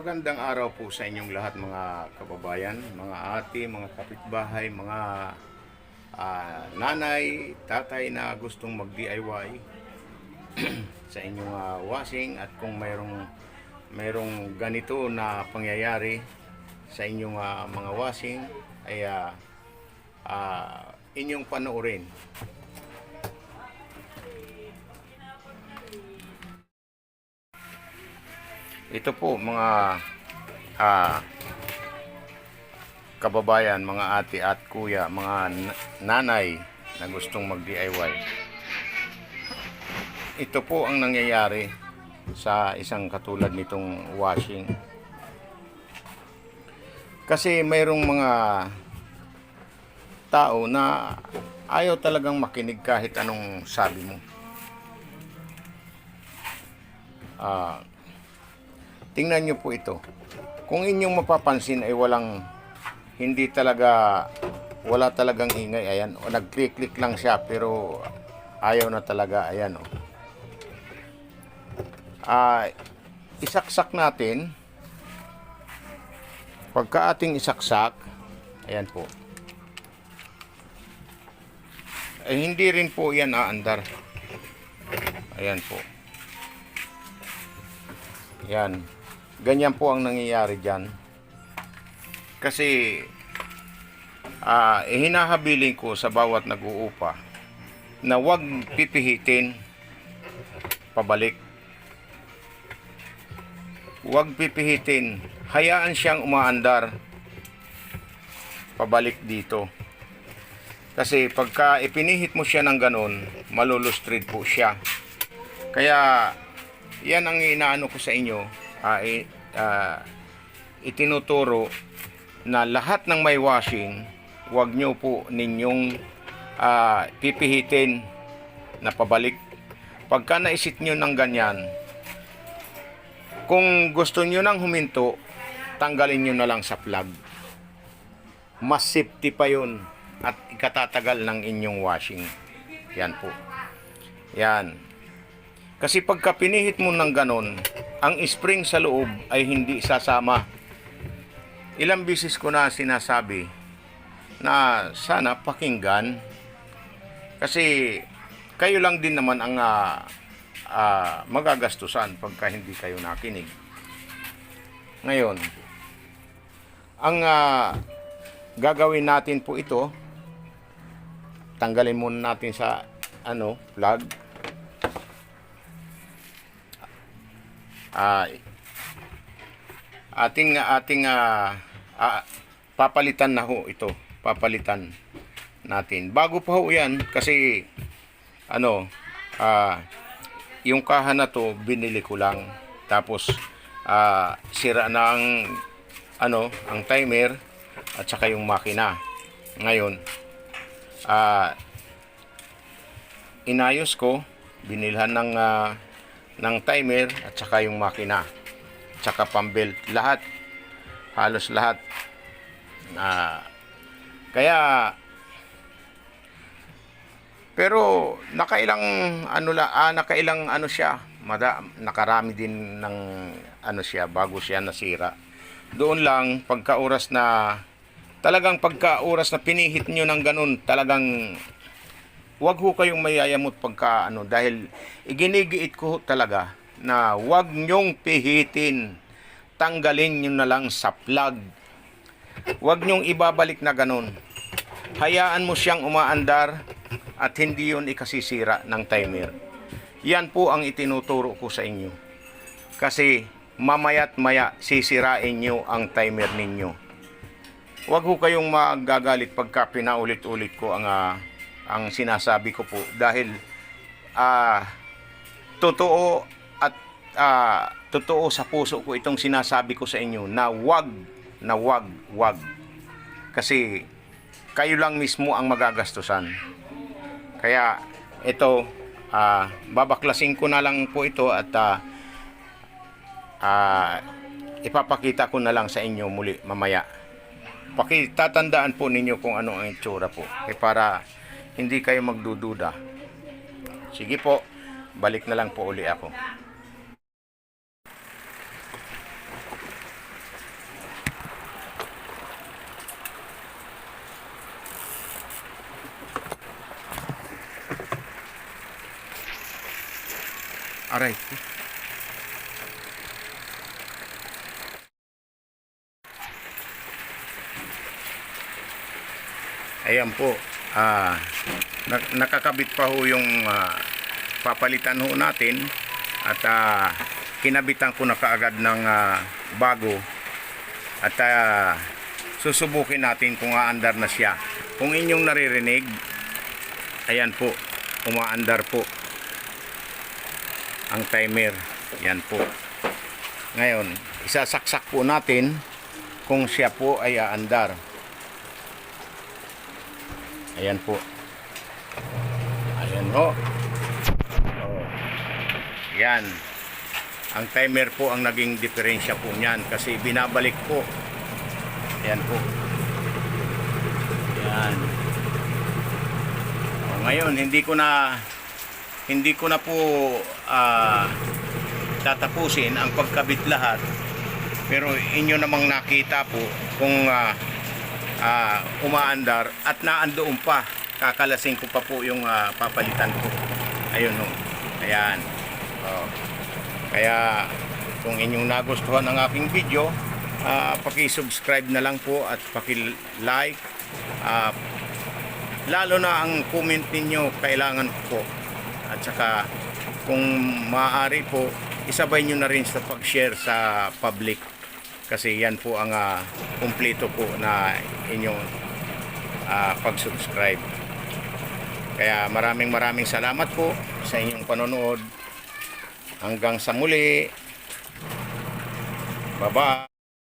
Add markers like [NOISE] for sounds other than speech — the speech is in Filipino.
Magandang araw po sa inyong lahat mga kababayan, mga ate, mga kapitbahay, mga ah, nanay, tatay na gustong mag-DIY [CLEARS THROAT] sa inyong ah, washing at kung mayroong mayroong ganito na pangyayari sa inyong ah, mga washing ay ah, ah, inyong panoorin. Ito po mga ah, kababayan, mga ate at kuya, mga nanay na gustong mag-DIY. Ito po ang nangyayari sa isang katulad nitong washing. Kasi mayroong mga tao na ayaw talagang makinig kahit anong sabi mo. Ah, tingnan nyo po ito. Kung inyong mapapansin ay walang hindi talaga wala talagang ingay ayan o nag-click-click lang siya pero ayaw na talaga ayan o. Ah, isaksak natin pagka ating isaksak ayan po ay hindi rin po yan aandar ayan po yan. Ganyan po ang nangyayari dyan. Kasi, ah eh, hinahabilin ko sa bawat nag-uupa na wag pipihitin pabalik. Wag pipihitin. Hayaan siyang umaandar pabalik dito. Kasi pagka ipinihit mo siya ng ganun, malulustrid po siya. Kaya yan ang inaano ko sa inyo, i- ah, itinuturo na lahat ng may washing, wag nyo po ninyong ah, pipihitin na pabalik. Pagka naisit nyo ng ganyan, kung gusto nyo nang huminto, tanggalin nyo na lang sa plug. Mas safety pa yun at ikatatagal ng inyong washing. Yan po. Yan. Kasi pagka pinihit mo ng ganon, ang spring sa loob ay hindi sasama. Ilang bisis ko na sinasabi na sana pakinggan. Kasi kayo lang din naman ang ah, ah, magagastusan pagka hindi kayo nakinig. Ngayon, ang ah, gagawin natin po ito, tanggalin muna natin sa ano, plug. Ah ating ating ah, ah, papalitan na ho ito. Papalitan natin. Bago pa ho yan kasi ano ah yung kaha na to binili ko lang. Tapos ah, sira na ang ano ang timer at saka yung makina. Ngayon ah inayos ko binilhan ng ah, ng timer at saka yung makina. At saka pambelt. Lahat. Halos lahat. Ah, kaya pero nakailang ano la ah, nakailang ano siya mada, nakarami din ng ano siya bago siya nasira. Doon lang pagka oras na talagang pagka oras na pinihit nyo ng ganun talagang wag ho kayong mayayamot pagka ano dahil iginigiit ko talaga na wag nyong pihitin. Tanggalin nyo na lang sa plug. Wag nyong ibabalik na ganun. Hayaan mo siyang umaandar at hindi yun ikasisira ng timer. Yan po ang itinuturo ko sa inyo. Kasi mamayat maya sisirain nyo ang timer ninyo. Wag ho kayong magagalit pagka pinaulit-ulit ko ang ah, ang sinasabi ko po. Dahil ah totoo at ah, totoo sa puso ko itong sinasabi ko sa inyo na wag na wag wag. Kasi kayo lang mismo ang magagastusan. Kaya ito ah, babaklasin ko na lang po ito at ah, ah, ipapakita ko na lang sa inyo muli mamaya. Pakitatandaan po ninyo kung ano ang itsura po. Eh para hindi kayo magdududa. Sige po, balik na lang po uli ako. Aray. Ayan po. Ah, nak- nakakabit pa ho yung ah, papalitan ho natin at ah, kinabitan ko na kaagad ng ah, bago at ah, susubukin natin kung aandar na siya. Kung inyong naririnig, ayan po, umaandar po ang timer. Yan po. Ngayon, isasaksak po natin kung siya po ay aandar. Ayan po. Ayan ho. Oh. Yan. Ang timer po ang naging diferensya po niyan kasi binabalik po. Ayan po. Yan. O, ngayon, hindi ko na hindi ko na po ah, tatapusin ang pagkabit lahat. Pero inyo namang nakita po kung ah, ah, umaandar at naandoon pa. Kakalasing ko pa po yung ah, papalitan ko. Ayun ho. Ayan. Oh. Kaya kung inyong nagustuhan ang aking video, ah, paki-subscribe na lang po at paki-like. Ah, lalo na ang comment ninyo kailangan po. At saka kung maaari po, isabay nyo na rin sa pag-share sa public. Kasi yan po ang ah, kumpleto po na inyong ah, pag-subscribe. Kaya maraming maraming salamat po sa inyong panonood. Hanggang sa muli. Bye-bye.